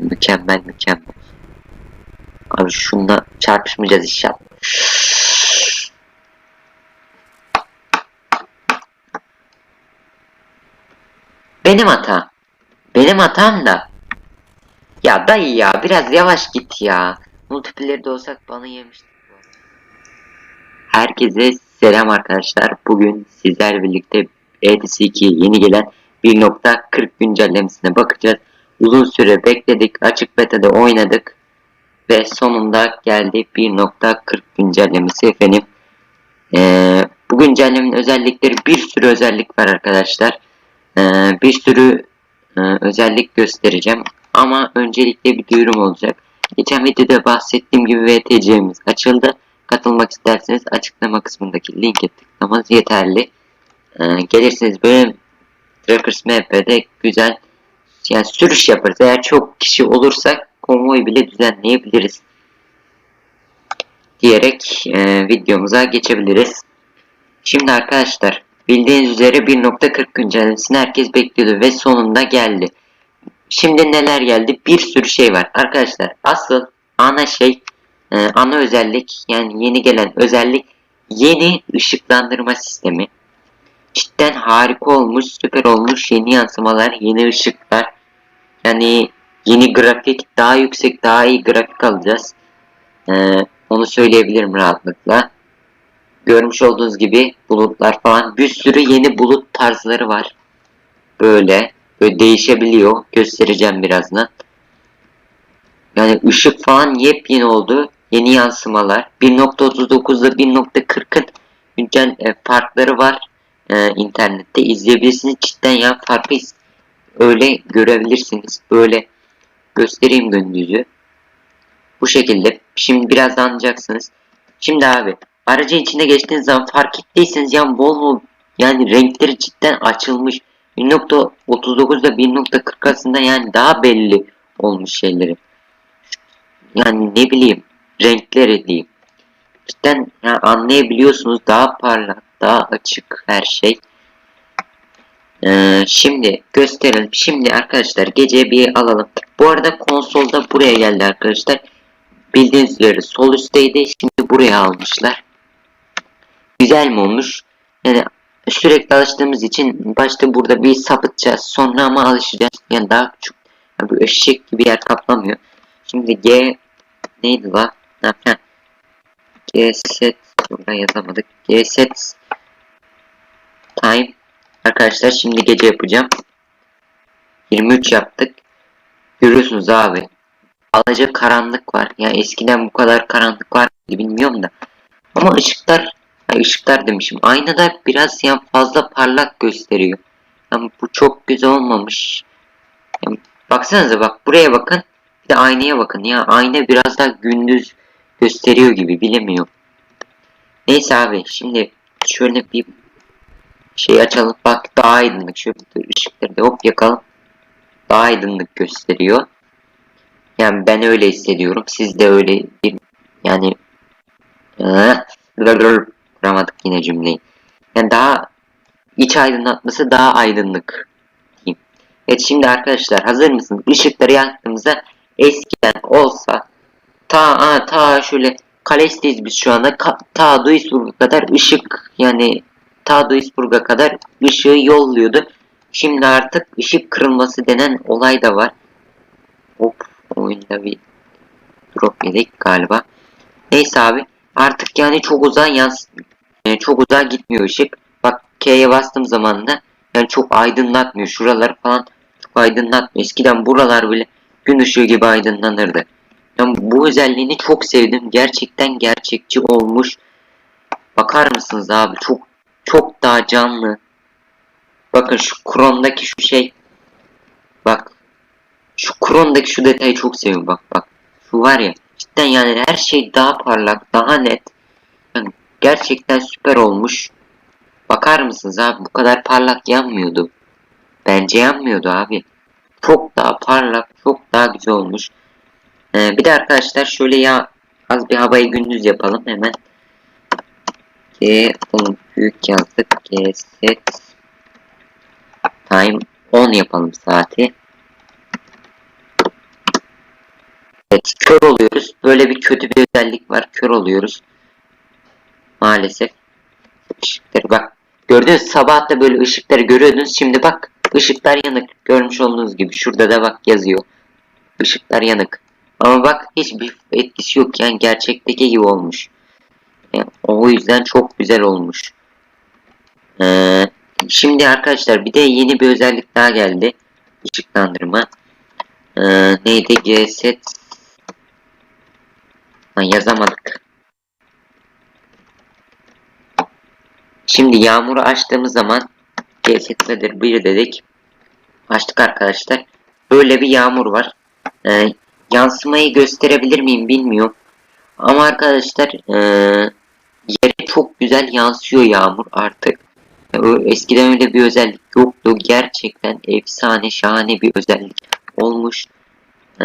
Mükemmel mükemmel. Abi şununla çarpışmayacağız inşallah. Benim hata. Benim hatam da. Ya dayı ya biraz yavaş git ya. Multiplayer'de olsak bana yemiştik. Herkese selam arkadaşlar. Bugün sizler birlikte EDS 2 yeni gelen 1.40 güncellemesine bakacağız. Uzun süre bekledik. Açık beta'da oynadık. Ve sonunda geldi 1.40 güncellemesi efendim. Ee, bu güncellemenin özellikleri bir sürü özellik var arkadaşlar. Ee, bir sürü e, özellik göstereceğim. Ama öncelikle bir duyurum olacak. Geçen videoda bahsettiğim gibi VTC'miz açıldı. Katılmak isterseniz açıklama kısmındaki linke tıklamanız yeterli. Ee, gelirseniz böyle Trackers MP'de güzel yani sürüş yaparız. Eğer çok kişi olursak konvoy bile düzenleyebiliriz. Diyerek e, videomuza geçebiliriz. Şimdi arkadaşlar bildiğiniz üzere 1.40 güncellemesini herkes bekliyordu ve sonunda geldi. Şimdi neler geldi? Bir sürü şey var. Arkadaşlar asıl ana şey e, ana özellik yani yeni gelen özellik yeni ışıklandırma sistemi. Cidden harika olmuş, süper olmuş. Yeni yansımalar, yeni ışıklar. Yani yeni grafik, daha yüksek, daha iyi grafik alacağız. E, onu söyleyebilirim rahatlıkla. Görmüş olduğunuz gibi bulutlar falan bir sürü yeni bulut tarzları var. Böyle, böyle değişebiliyor. Göstereceğim birazdan. Yani ışık falan yepyeni oldu. Yeni yansımalar. 1.39'da 1.40'ın güncel e, farkları var. E, internette izleyebilirsiniz. Cidden ya farkı öyle görebilirsiniz. Böyle göstereyim gündüzü. Bu şekilde. Şimdi biraz anlayacaksınız. Şimdi abi aracın içine geçtiğiniz zaman fark ettiyseniz yani bol yani renkleri cidden açılmış. 1.39 ile 1.40 arasında yani daha belli olmuş şeyleri. Yani ne bileyim renkleri diyeyim. Cidden yani anlayabiliyorsunuz daha parlak, daha açık her şey. Ee, şimdi gösterelim. Şimdi arkadaşlar gece bir alalım. Bu arada konsolda buraya geldi arkadaşlar. Bildiğiniz üzere sol üstteydi. Şimdi buraya almışlar. Güzel mi olmuş? Yani sürekli alıştığımız için başta burada bir sapıtacağız. Sonra ama alışacağız. Yani daha küçük. Yani bu eşek gibi yer kaplamıyor. Şimdi G neydi la? Ha, ha. G set burada yazamadık. G set time Arkadaşlar şimdi gece yapacağım. 23 yaptık. Görüyorsunuz abi. Alaca karanlık var. Yani eskiden bu kadar karanlık var mıydı bilmiyorum da. Ama ışıklar, ışıklar demişim. Aynada biraz yani fazla parlak gösteriyor. Yani bu çok güzel olmamış. Yani baksanıza bak buraya bakın. Bir de aynaya bakın. Ya ayna biraz daha gündüz gösteriyor gibi bilemiyorum. Neyse abi şimdi şöyle bir şey açalım. Bak daha aydınlık. Şöyle ışıkları da hop yakalım. Daha aydınlık gösteriyor. Yani ben öyle hissediyorum. Siz de öyle bir yani kuramadık yine cümleyi. Yani daha iç aydınlatması daha aydınlık diyeyim. Evet şimdi arkadaşlar hazır mısınız? Işıkları yaktığımızda eskiden olsa ta aa, ta şöyle Kalesteyiz biz şu anda. Ka ta Duisburg'a kadar ışık yani ta Duisburg'a kadar ışığı yolluyordu. Şimdi artık ışık kırılması denen olay da var. Hop oyunda bir drop yedik galiba. Neyse abi artık yani çok uzağa yans yani çok uzağa gitmiyor ışık. Bak K'ye bastığım zaman da yani çok aydınlatmıyor. Şuralar falan çok aydınlatmıyor. Eskiden buralar bile gün ışığı gibi aydınlanırdı. Yani bu özelliğini çok sevdim. Gerçekten gerçekçi olmuş. Bakar mısınız abi? Çok çok daha canlı. Bakın şu Chrome'daki şu şey. Bak. Şu Chrome'daki şu detayı çok seviyorum. Bak bak. Şu var ya. Cidden yani her şey daha parlak, daha net. Yani gerçekten süper olmuş. Bakar mısınız abi? Bu kadar parlak yanmıyordu. Bence yanmıyordu abi. Çok daha parlak, çok daha güzel olmuş. Ee, bir de arkadaşlar şöyle ya az bir havayı gündüz yapalım hemen. G oğlum büyük yazdık. Set time 10 yapalım saati. kör oluyoruz. Böyle bir kötü bir özellik var. Kör oluyoruz. Maalesef. Işıkları bak. Gördünüz sabah da böyle ışıkları görüyordunuz. Şimdi bak ışıklar yanık. Görmüş olduğunuz gibi. Şurada da bak yazıyor. Işıklar yanık. Ama bak hiçbir etkisi yok. Yani gerçekteki gibi olmuş. Yani o yüzden çok güzel olmuş. Ee, şimdi arkadaşlar bir de yeni bir özellik daha geldi. Işıklandırma. Ee, neydi? Gset Ha, yazamadık. Şimdi yağmuru açtığımız zaman Gset nedir? Bir dedik. Açtık arkadaşlar. Böyle bir yağmur var. Ee, yansımayı gösterebilir miyim bilmiyorum. Ama arkadaşlar ee, yere çok güzel yansıyor yağmur artık. Eskiden öyle bir özellik yoktu. Gerçekten efsane şahane bir özellik olmuş. Ee,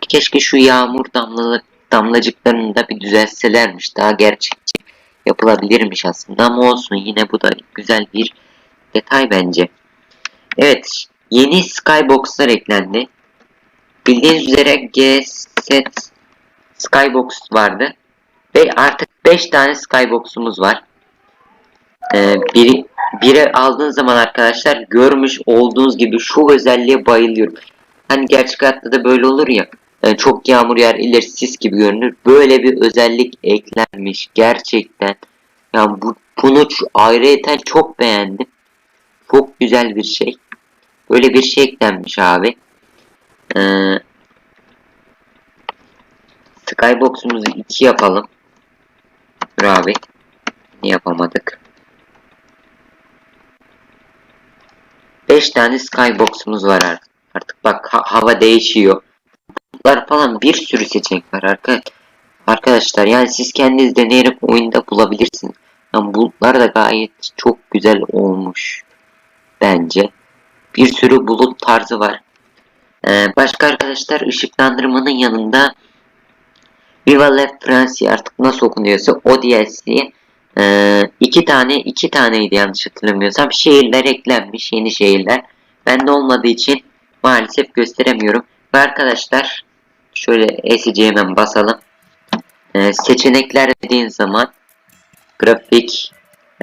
keşke şu yağmur damlalı, damlacıklarını da bir düzeltselermiş. Daha gerçekçi yapılabilirmiş aslında ama olsun yine bu da güzel bir detay bence. Evet yeni skybox'lar eklendi. Bildiğiniz üzere G-Set Skybox vardı. Ve artık 5 tane Skybox'umuz var. Ee, biri, biri aldığın zaman arkadaşlar görmüş olduğunuz gibi şu özelliğe bayılıyorum. Hani gerçek hayatta da böyle olur ya. e, çok yağmur yer ileri sis gibi görünür. Böyle bir özellik eklenmiş gerçekten. Yani bu, bunu ayrıyeten çok beğendim. Çok güzel bir şey. Böyle bir şey eklenmiş abi. Ee, Skybox'umuzu 2 yapalım. Dur abi. Yapamadık? 5 tane skybox'umuz var artık. Artık bak ha- hava değişiyor. Bulutlar falan bir sürü seçenek var arka arkadaşlar. Yani siz kendiniz deneyerek oyunda bulabilirsiniz. Yani bulutlar da gayet çok güzel olmuş. Bence. Bir sürü bulut tarzı var. Ee, başka arkadaşlar ışıklandırmanın yanında Viva La France artık nasıl okunuyorsa o DLC'ye ee, iki tane iki taneydi yanlış hatırlamıyorsam şehirler eklenmiş yeni şehirler. Bende olmadığı için maalesef gösteremiyorum. Ve arkadaşlar şöyle SC hemen basalım. Ee, seçenekler dediğin zaman grafik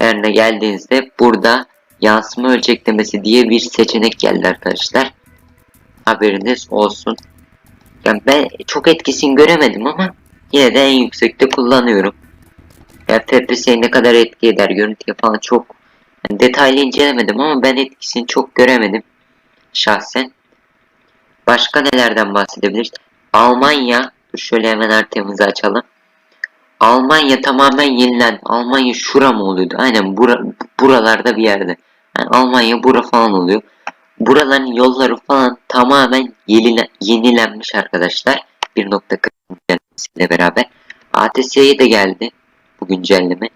yerine geldiğinizde burada yansıma ölçeklemesi diye bir seçenek geldi arkadaşlar. Haberiniz olsun. Yani ben çok etkisini göremedim ama yine de en yüksekte kullanıyorum. Ya FPS'ye ne kadar etki eder görüntüye falan çok yani detaylı incelemedim ama ben etkisini çok göremedim şahsen. Başka nelerden bahsedebiliriz? Almanya, şöyle hemen haritamızı açalım. Almanya tamamen yenilen. Almanya şura mı oluyordu? Aynen bura, buralarda bir yerde. Yani Almanya bura falan oluyor. Buraların yolları falan tamamen yenile, yenilenmiş arkadaşlar. 1.40 güncellemesiyle beraber. ATS'ye de geldi bu güncelleme.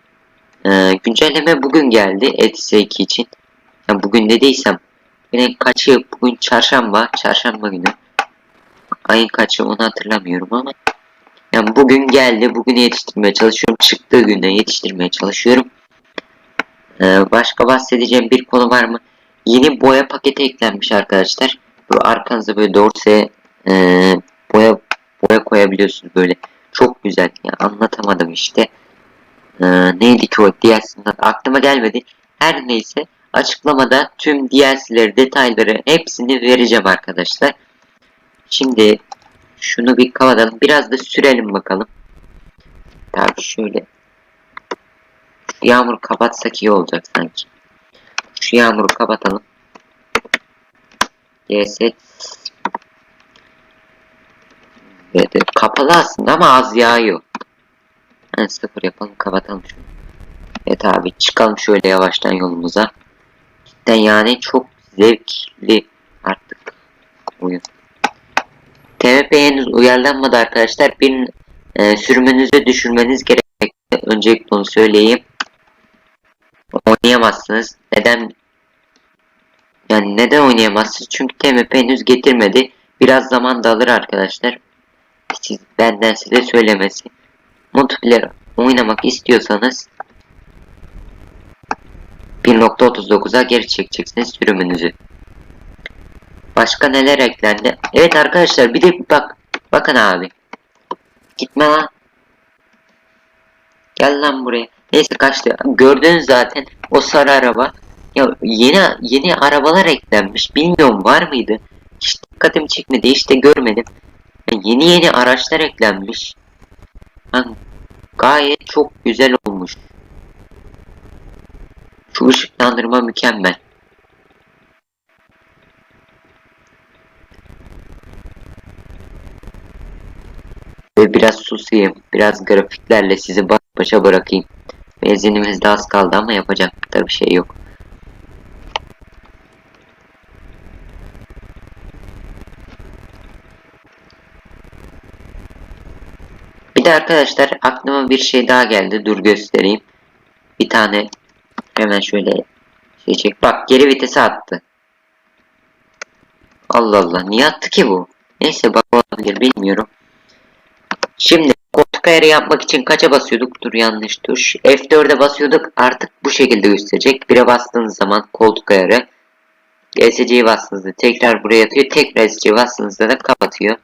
Ee, güncelleme bugün geldi ETS2 için. Yani bugün dediysem yine kaçı bugün çarşamba, çarşamba günü. Ayın kaçı onu hatırlamıyorum ama yani bugün geldi. Bugün yetiştirmeye çalışıyorum. Çıktığı günde yetiştirmeye çalışıyorum. Ee, başka bahsedeceğim bir konu var mı? Yeni boya paketi eklenmiş arkadaşlar. Bu arkanıza böyle dorse e, boya boya koyabiliyorsunuz böyle. Çok güzel. Ya anlatamadım işte. Ee, neydi ki o DLC'den aklıma gelmedi. Her neyse açıklamada tüm DLC'leri detayları hepsini vereceğim arkadaşlar. Şimdi şunu bir kapatalım. Biraz da sürelim bakalım. Tabii şöyle. Şu yağmuru kapatsak iyi olacak sanki. Şu yağmuru kapatalım. Evet, evet, kapalı aslında ama az yağıyor. Yani sıfır yapalım kapatalım şunu. Evet abi çıkalım şöyle yavaştan yolumuza. Cidden yani çok zevkli artık oyun. TMP henüz uyarlanmadı arkadaşlar. Bir e, sürümünüzü düşürmeniz gerekmekte. Öncelikle onu söyleyeyim. Oynayamazsınız. Neden? Yani neden oynayamazsınız? Çünkü TMP henüz getirmedi. Biraz zaman da alır arkadaşlar. Siz benden size söylemesi. Multiplayer oynamak istiyorsanız 1.39'a geri çekeceksiniz sürümünüzü. Başka neler eklendi? Evet arkadaşlar bir de bak bakın abi. Gitme lan. Gel lan buraya. Neyse kaçtı. Gördünüz zaten o sarı araba. Ya yeni yeni arabalar eklenmiş. Bilmiyorum var mıydı? Hiç dikkatimi çekmedi. Hiç de görmedim. Ya yeni yeni araçlar eklenmiş. Lan gayet çok güzel olmuş. Şu ışıklandırma mükemmel. Ve biraz susayım. Biraz grafiklerle sizi baş başa bırakayım. Benzinimiz de az kaldı ama yapacak bir şey yok. Arkadaşlar aklıma bir şey daha geldi. Dur göstereyim. Bir tane hemen şöyle şey çek. Bak geri vitese attı. Allah Allah. Niye attı ki bu? Neyse bak olabilir bilmiyorum. Şimdi koltuk ayarı yapmak için kaça basıyorduk? Dur yanlış tuş. F4'e basıyorduk. Artık bu şekilde gösterecek. 1'e bastığınız zaman koltuk ayarı. SC'ye bastığınızda tekrar buraya atıyor. Tekrar SC'ye bastığınızda da kapatıyor.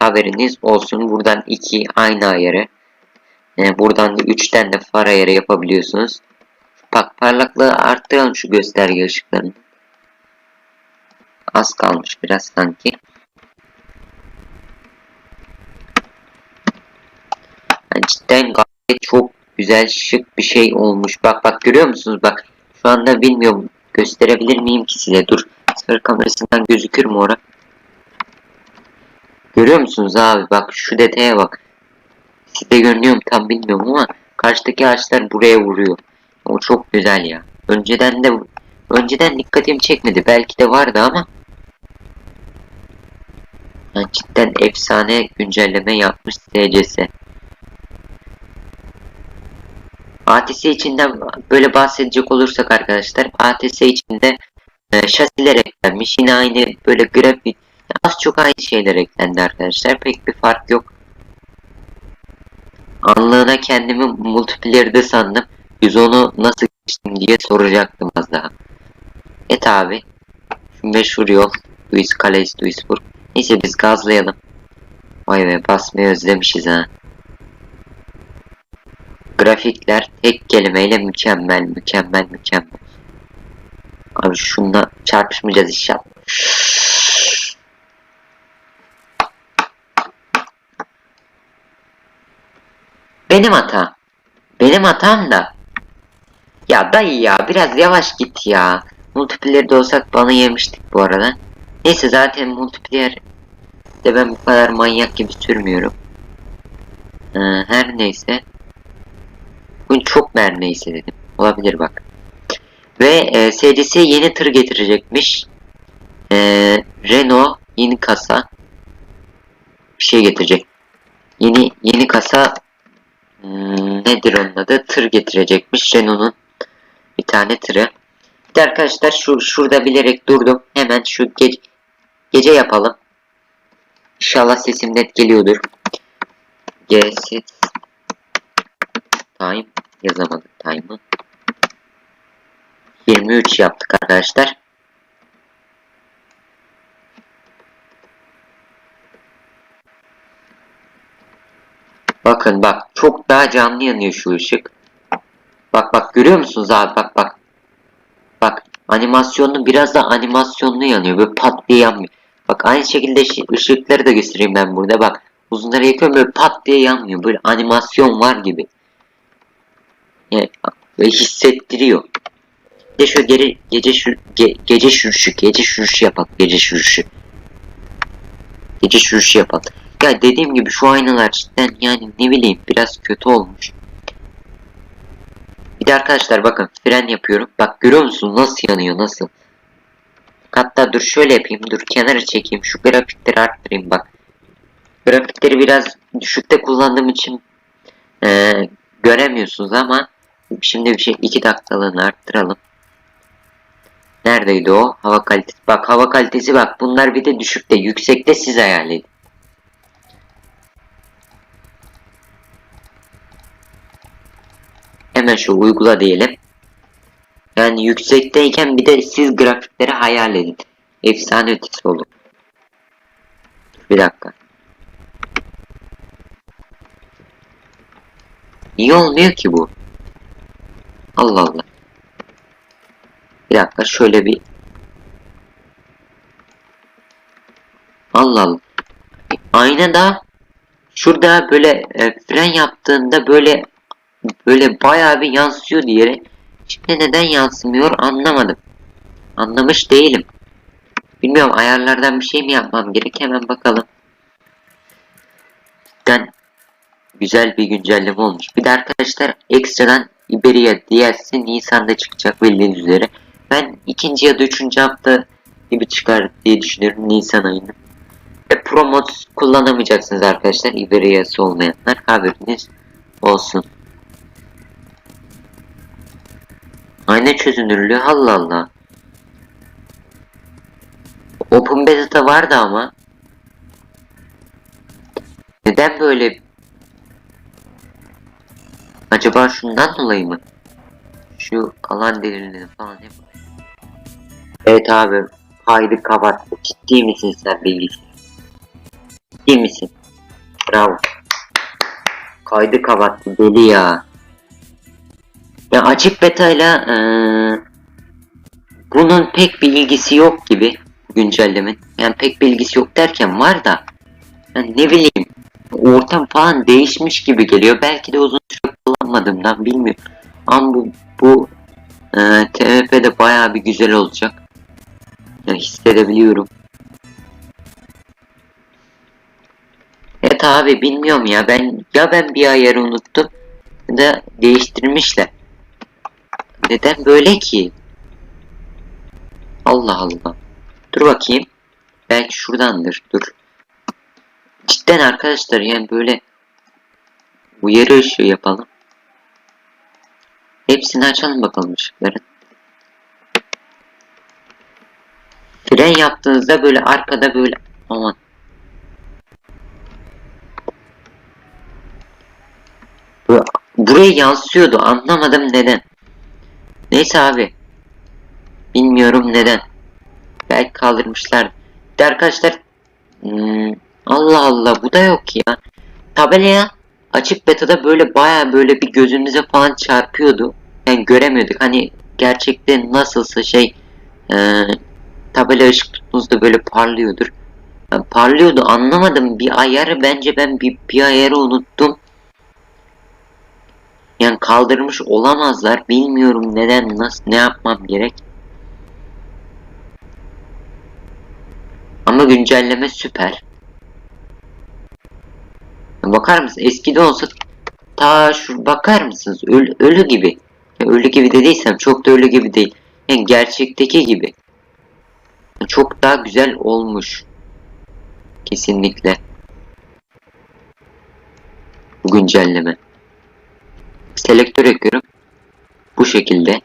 Haberiniz olsun. Buradan 2 aynı ayarı. Yani buradan da 3'ten de far ayarı yapabiliyorsunuz. Bak parlaklığı arttıralım şu gösterge ışıklarını. Az kalmış biraz sanki. Yani cidden gayet çok güzel şık bir şey olmuş. Bak bak görüyor musunuz? Bak şu anda bilmiyorum gösterebilir miyim ki size? Dur sarı kamerasından gözükür mü ora? Görüyor musunuz abi? Bak şu detaya bak. Size görünüyor mu tam bilmiyorum ama karşıdaki ağaçlar buraya vuruyor. O çok güzel ya. Önceden de önceden dikkatimi çekmedi. Belki de vardı ama yani cidden efsane güncelleme yapmış SCS. ATS içinden böyle bahsedecek olursak arkadaşlar ATS içinde e, şasiler eklenmiş. Yine aynı böyle grafik az çok aynı şeyler eklendi arkadaşlar. Pek bir fark yok. Anlığına kendimi multiplayer'de sandım. 110'u nasıl geçtim diye soracaktım az daha. Et abi. Şu meşhur yol. Duis Calais Duisburg. Neyse biz gazlayalım. Vay be basmayı özlemişiz ha. Grafikler tek kelimeyle mükemmel, mükemmel, mükemmel. Abi şununla çarpışmayacağız inşallah. Benim hata. Benim hatam da. Ya dayı ya biraz yavaş git ya. Multiplayer'de olsak bana yemiştik bu arada. Neyse zaten multiplayer de ben bu kadar manyak gibi sürmüyorum. Ee, her neyse. Bugün çok mer neyse dedim. Olabilir bak. Ve e, SCS yeni tır getirecekmiş. E, Renault yeni kasa bir şey getirecek. Yeni yeni kasa nedir onun adı? Tır getirecekmiş Renault'un bir tane tırı. Bir de arkadaşlar şu şurada bilerek durdum. Hemen şu ge gece yapalım. İnşallah sesim net geliyordur. Gesit time yazamadık time'ı. 23 yaptık arkadaşlar. Bakın bak çok daha canlı yanıyor şu ışık. Bak bak görüyor musunuz abi bak bak. Bak animasyonlu biraz da animasyonlu yanıyor böyle pat diye yanmıyor. Bak aynı şekilde ışıkları da göstereyim ben burada bak. Uzunları yakıyorum böyle pat diye yanmıyor. Böyle animasyon var gibi. Yani hissettiriyor. De şu geri gece şu ge, gece şuruşu gece şuruşu yapalım gece şuruşu. Gece şuruşu yapalım. Ya dediğim gibi şu aynalar cidden yani ne bileyim biraz kötü olmuş. Bir de arkadaşlar bakın fren yapıyorum. Bak görüyor musunuz nasıl yanıyor nasıl. Hatta dur şöyle yapayım dur kenara çekeyim şu grafikleri arttırayım bak. Grafikleri biraz düşükte kullandığım için ee, göremiyorsunuz ama şimdi bir şey 2 dakikalığını arttıralım. Neredeydi o? Hava kalitesi. Bak hava kalitesi bak bunlar bir de düşükte yüksekte siz hayal edin. Hemen şu uygula diyelim. Yani yüksekteyken bir de siz grafikleri hayal edin. Efsane ötesi olur. Bir dakika. Niye olmuyor ki bu? Allah Allah. Bir dakika şöyle bir Allah Allah. Aynada şurada böyle e, fren yaptığında böyle böyle bayağı bir yansıyor diye. Şimdi neden yansımıyor anlamadım. Anlamış değilim. Bilmiyorum ayarlardan bir şey mi yapmam gerek hemen bakalım. Cidden güzel bir güncelleme olmuş. Bir de arkadaşlar ekstradan Iberia DLC Nisan'da çıkacak bildiğiniz üzere. Ben ikinci ya da üçüncü hafta gibi çıkar diye düşünüyorum Nisan ayında. Ve promot kullanamayacaksınız arkadaşlar Iberia'sı olmayanlar haberiniz olsun. Ayna çözünürlüğü Allah Allah. Open Beta'da vardı ama. Neden böyle? Acaba şundan dolayı mı? Şu alan derinliği falan hep. Evet abi. Kaydı kapattı. Ciddi misin sen bilgisayar? Ciddi misin? Bravo. Kaydı kapattı deli ya. Ya açık betayla eee bunun pek bir ilgisi yok gibi güncellemin. Yani pek bir ilgisi yok derken var da yani ne bileyim ortam falan değişmiş gibi geliyor. Belki de uzun süre kullanmadığımdan bilmiyorum. Ama bu, bu e, TMP'de bayağı bir güzel olacak. Yani hissedebiliyorum. Evet abi bilmiyorum ya ben ya ben bir ayarı unuttum ya da değiştirmişler. Neden böyle ki? Allah Allah. Dur bakayım. Belki şuradandır. Dur. Cidden arkadaşlar yani böyle uyarı ışığı yapalım. Hepsini açalım bakalım ışıkların. Fren yaptığınızda böyle arkada böyle aman. Buraya yansıyordu anlamadım neden. Neyse abi. Bilmiyorum neden. Belki kaldırmışlar. De arkadaşlar hmm, Allah Allah bu da yok ya. Tabelaya açık betada böyle baya böyle bir gözümüze falan çarpıyordu. Yani göremiyorduk. Hani gerçekten nasılsa şey e, tabela ışık tuttuğunuzda böyle parlıyordur. Yani parlıyordu anlamadım. Bir ayarı bence ben bir, bir ayarı unuttum. Yani kaldırmış olamazlar. Bilmiyorum neden nasıl ne yapmam gerek. Ama güncelleme süper. Bakar mısın? Eskide olsa ta şu bakar mısınız? Ölü, ölü gibi. Ya ölü gibi dediysem çok da ölü gibi değil. Yani gerçekteki gibi. Çok daha güzel olmuş. Kesinlikle. Bu güncelleme. Selektör ekliyorum. Bu şekilde.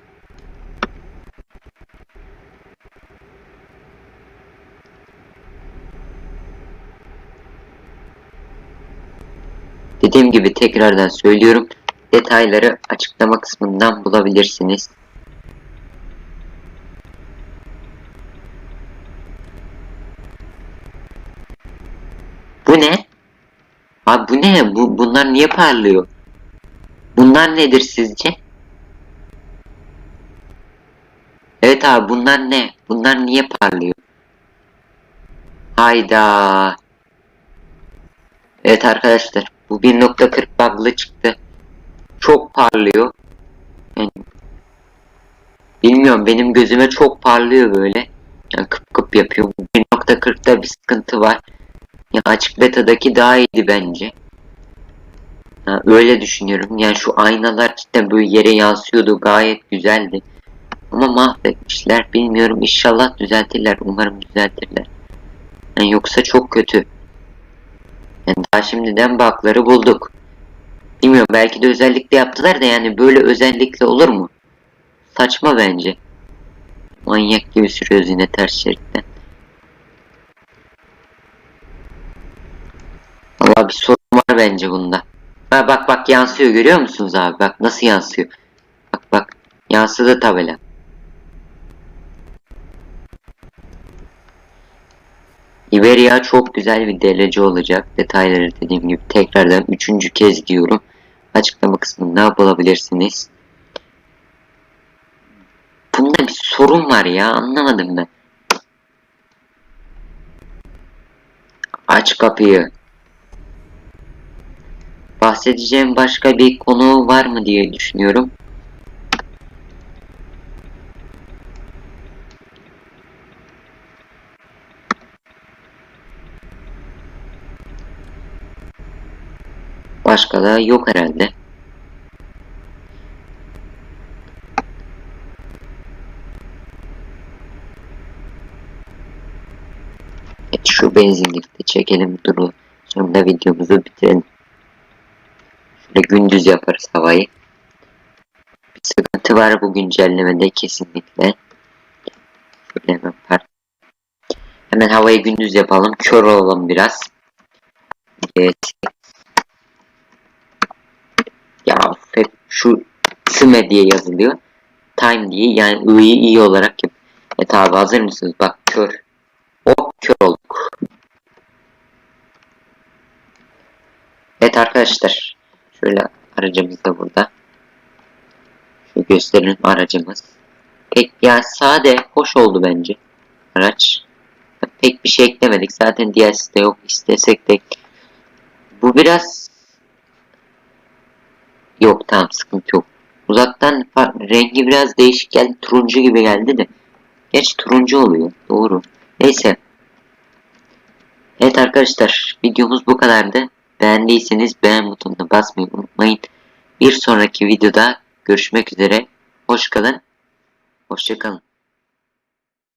Dediğim gibi tekrardan söylüyorum. Detayları açıklama kısmından bulabilirsiniz. Bu ne? Abi bu ne? Bu, bunlar niye parlıyor? Bunlar nedir sizce? Evet abi bunlar ne? Bunlar niye parlıyor? Hayda. Evet arkadaşlar bu 1.40 bug'lı çıktı. Çok parlıyor. Yani, bilmiyorum benim gözüme çok parlıyor böyle. Yani kıp kıp yapıyor. 1.40'da bir sıkıntı var. Yani açık betadaki daha iyiydi bence. Öyle düşünüyorum. Yani şu aynalar cidden böyle yere yansıyordu. Gayet güzeldi. Ama mahvetmişler. Bilmiyorum. İnşallah düzeltirler. Umarım düzeltirler. Yani yoksa çok kötü. Yani daha şimdiden bug'ları bulduk. Bilmiyorum belki de özellikle yaptılar da yani böyle özellikle olur mu? Saçma bence. Manyak gibi sürüyoruz yine ters şeritten. Valla bir sorun var bence bunda. Ha, bak bak yansıyor görüyor musunuz abi? Bak nasıl yansıyor. Bak bak yansıdı tabela. Iberia çok güzel bir DLC olacak. Detayları dediğim gibi tekrardan üçüncü kez diyorum. açıklama kısmında bulabilirsiniz. Bunda bir sorun var ya anlamadım ben. Aç kapıyı. Bahsedeceğim başka bir konu var mı diye düşünüyorum. Başka da yok herhalde. Evet, şu benzinlikte çekelim duru. Sonra videomuzu bitirelim. Şöyle gündüz yaparız havayı. Bir sıkıntı var bu güncellemede kesinlikle. Hemen havayı gündüz yapalım. Kör olalım biraz. Evet. Ya hep şu SME diye yazılıyor. Time diye yani i'yi iyi olarak yap. Evet abi hazır mısınız? Bak kör. Hop kör olduk. Evet arkadaşlar. Şöyle aracımız da burada. Şu gösterelim aracımız. Pek ya sade, hoş oldu bence. Araç. Pek bir şey eklemedik. Zaten DLC'de yok. İstesek de bu biraz yok tamam sıkıntı yok. Uzaktan rengi biraz değişik geldi. Turuncu gibi geldi de. Geç turuncu oluyor. Doğru. Neyse. Evet arkadaşlar videomuz bu kadardı. Beğendiyseniz beğen butonuna basmayı unutmayın. Bir sonraki videoda görüşmek üzere. Hoş kalın. Hoşça kalın.